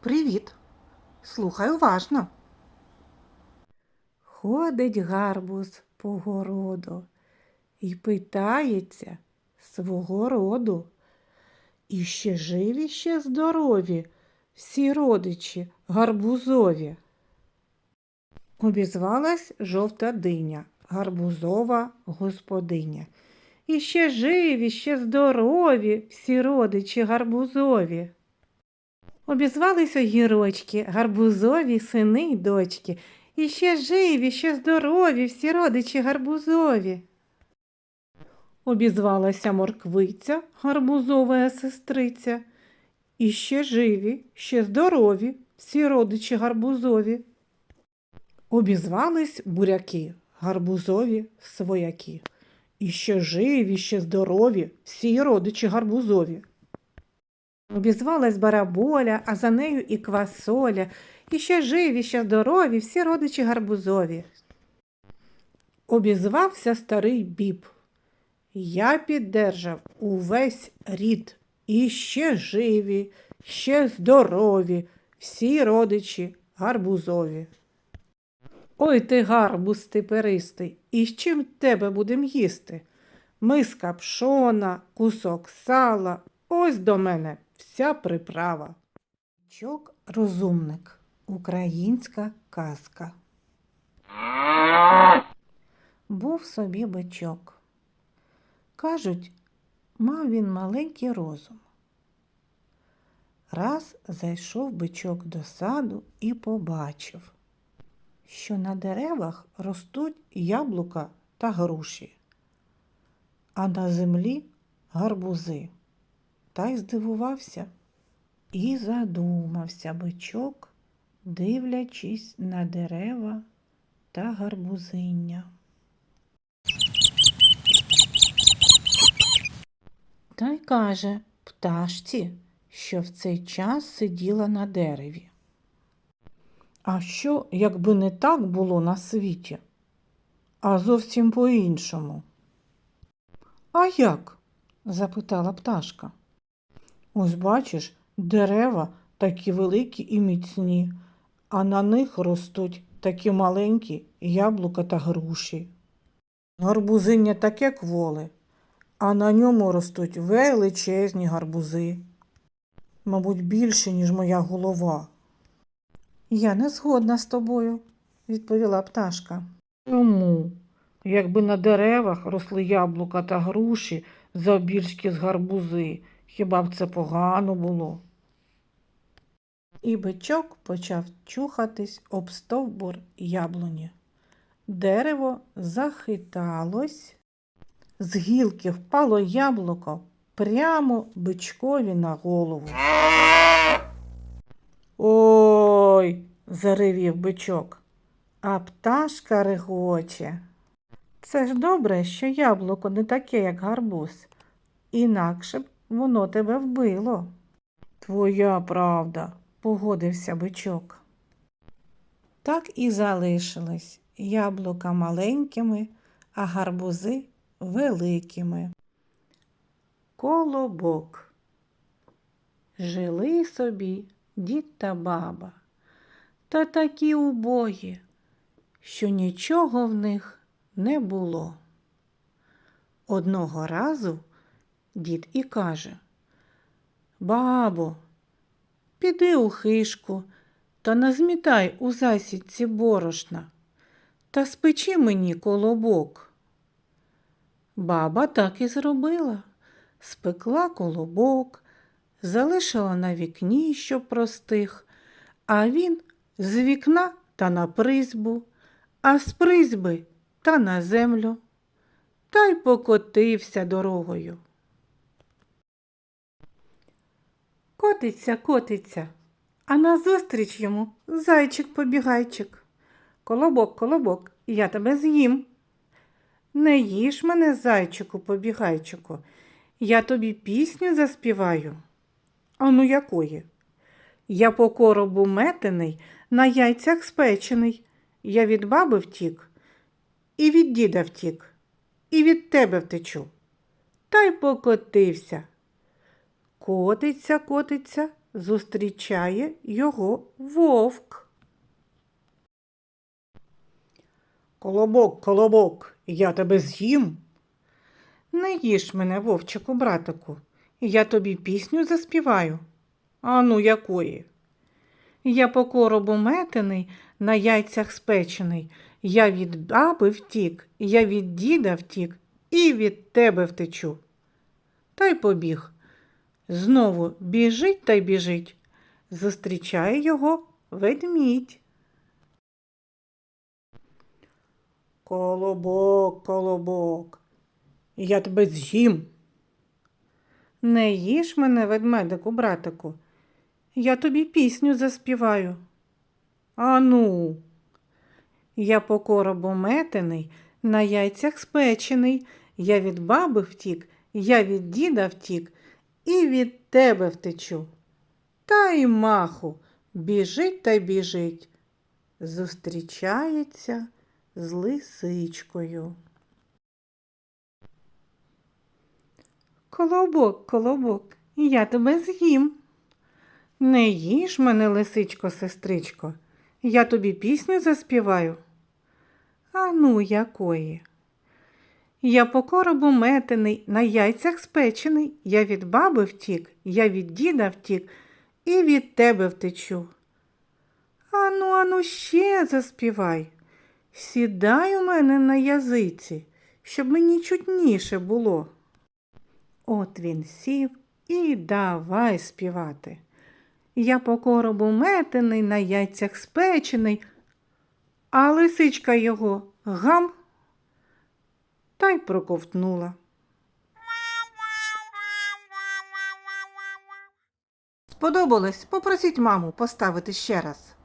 Привіт. Слухай уважно. Ходить гарбуз по городу і питається свого роду. І ще живі, ще здорові всі родичі гарбузові. Обізвалась жовта диня, гарбузова господиня. І ще живі, ще здорові всі родичі гарбузові. Обізвались огірочки, гарбузові сини й дочки. І ще живі, ще здорові всі родичі гарбузові. Обізвалася морквиця, гарбузова сестриця. І ще живі, ще здорові всі родичі гарбузові. Обізвались буряки, гарбузові свояки. І ще живі, ще здорові всі родичі гарбузові. Обізвалась бараболя, а за нею і квасоля, і ще живі, ще здорові всі родичі гарбузові. Обізвався старий біб. Я піддержав увесь рід, і ще живі, ще здорові всі родичі гарбузові. Ой ти гарбуз типеристий, і з чим тебе будем їсти? Миска пшона, кусок сала, ось до мене вся приправа. Чок розумник. Українська казка. Був собі бичок. Кажуть, мав він маленький розум. Раз зайшов бичок до саду і побачив, що на деревах ростуть яблука та груші, а на землі гарбузи. Та й здивувався і задумався бичок, дивлячись на дерева та гарбузиння. Та й каже пташці, що в цей час сиділа на дереві. А що, якби не так було на світі, а зовсім по-іншому? А як? запитала пташка. Ось бачиш, дерева такі великі і міцні, а на них ростуть такі маленькі яблука та груші. Гарбузиння таке кволе, а на ньому ростуть величезні гарбузи. Мабуть, більше, ніж моя голова. Я не згодна з тобою, відповіла пташка. Чому? Якби на деревах росли яблука та груші завбільшки з гарбузи, хіба б це погано було? І бичок почав чухатись об стовбур яблуні. Дерево захиталось, з гілки впало яблуко прямо бичкові на голову. Ой, заревів бичок, а пташка регоче. Це ж добре, що яблуко не таке, як гарбуз, інакше б воно тебе вбило. Твоя правда, погодився бичок. Так і залишились яблука маленькими, а гарбузи великими. Колобок. Жили собі дід та баба, та такі убогі, що нічого в них не було. Одного разу дід і каже Бабо, піди у хишку та назмітай у засідці борошна та спечи мені колобок. Баба так і зробила, спекла колобок, залишила на вікні, щоб простих, а він з вікна та на призьбу, а з призьби та на землю, та й покотився дорогою. Котиться, котиться, а назустріч йому зайчик-побігайчик. Колобок, колобок, я тебе з'їм. Не їж мене, зайчику, побігайчику, я тобі пісню заспіваю. А ну якої? Я по коробу метений, на яйцях спечений. Я від баби втік, і від діда втік, і від тебе втечу. Та й покотився. Котиться, котиться, зустрічає його вовк. Колобок, колобок, я тебе з'їм. Не їж мене, вовчику, братику, я тобі пісню заспіваю. А ну, якої? Я по коробу метений, на яйцях спечений. Я від баби втік, я від діда втік і від тебе втечу. Та й побіг. Знову біжить та й біжить. Зустрічає його ведмідь. Колобок, колобок, я тебе з'їм. Не їж мене, ведмедику, братику, я тобі пісню заспіваю. Ану, я по коробу метений, на яйцях спечений, я від баби втік, я від діда втік і від тебе втечу. Та й маху, біжить та біжить. Зустрічається з лисичкою. Колобок, колобок, я тебе з'їм. Не їж мене, лисичко, сестричко, я тобі пісню заспіваю. А ну, якої? Я по коробу метений, на яйцях спечений, я від баби втік, я від діда втік і від тебе втечу. Ану, ану, ще заспівай. Сідай у мене на язиці, щоб мені чутніше було. От він сів і давай співати. Я по коробу метений, на яйцях спечений, а лисичка його гам та й проковтнула. Сподобалось? Попросіть маму поставити ще раз.